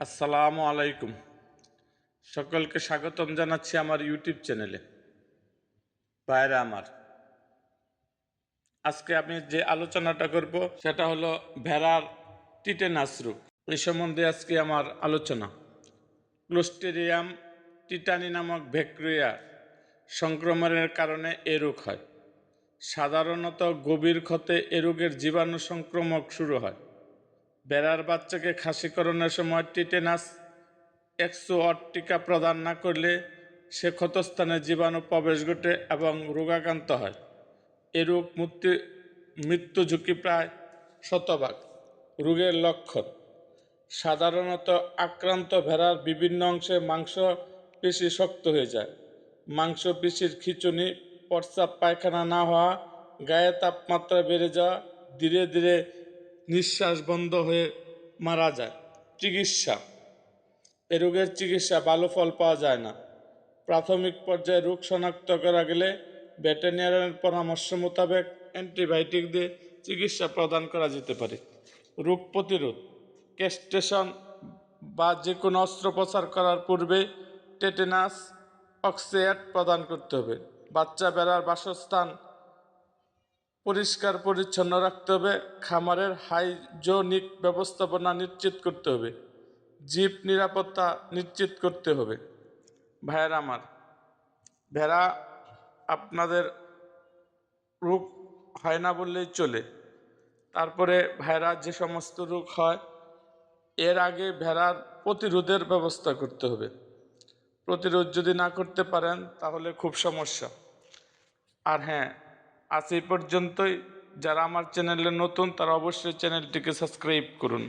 আসসালামু আলাইকুম। সকলকে স্বাগতম জানাচ্ছি আমার ইউটিউব চ্যানেলে। বাইরে আমার, আজকে আমি যে আলোচনাটা করব সেটা হলো ভেড়ার টিটেনাস এই সম্বন্ধে আজকে আমার আলোচনা। ক্লোস্টেরিয়াম টিটানি নামক ব্যাকটেরিয়া সংক্রমণের কারণে এ রোগ হয়। সাধারণত গভীর ক্ষতে এ রোগের জীবাণু সংক্রমক শুরু হয়। বেড়ার বাচ্চাকে খাসিকরণের সময় টিটেনাস একশো আট টিকা প্রদান না করলে সে ক্ষতস্থানে জীবাণু প্রবেশ ঘটে এবং রোগাক্রান্ত হয়। এ রোগ মৃত্যু মৃত্যু ঝুঁকি প্রায় শতভাগ। রোগের লক্ষণ, সাধারণত আক্রান্ত ভেড়ার বিভিন্ন অংশে মাংস পেশি শক্ত হয়ে যায়। মাংস পেশির খিঁচুনি প্রস্রাব পায়খানা না হওয়া, গায়ে তাপমাত্রা বেড়ে যাওয়া, ধীরে ধীরে নিঃশ্বাস বন্ধ হয়ে মারা যায়। চিকিৎসা। এ রোগের চিকিৎসা ভালো ফল পাওয়া যায় না। প্রাথমিক পর্যায়ে রোগ শনাক্ত করা গেলে ভেটেরিনারিয়ানের পরামর্শ মোতাবেক অ্যান্টিবায়োটিক দিয়ে চিকিৎসা প্রদান করা যেতে পারে। রোগ প্রতিরোধ। ক্যাস্টেশন বা যে কোনো অস্ত্রোপচার করার পূর্বে টেটেনাস অক্সিয়েট প্রদান করতে হবে। বাচ্চা বেড়ার বাসস্থান পরিষ্কার পরিচ্ছন্ন রাখতে হবে, খামারের হাইজোনিক ব্যবস্থাপনা নিশ্চিত করতে হবে, জীব নিরাপত্তা নিশ্চিত করতে হবে। ভাইয়ের আমার, ভেড়া আপনাদের রোগ হয় না বললেই চলে। তারপরে ভেড়া যে সমস্ত রোগ হয়, এর আগে ভেড়ার প্রতিরোধের ব্যবস্থা করতে হবে। প্রতিরোধ যদি না করতে পারেন, তাহলে খুব সমস্যা। আর হ্যাঁ আজ এই পর্যন্তই। যারা আমার চ্যানেলে নতুন তারা অবশ্যই চ্যানেলটিকে সাবস্ক্রাইব করুন।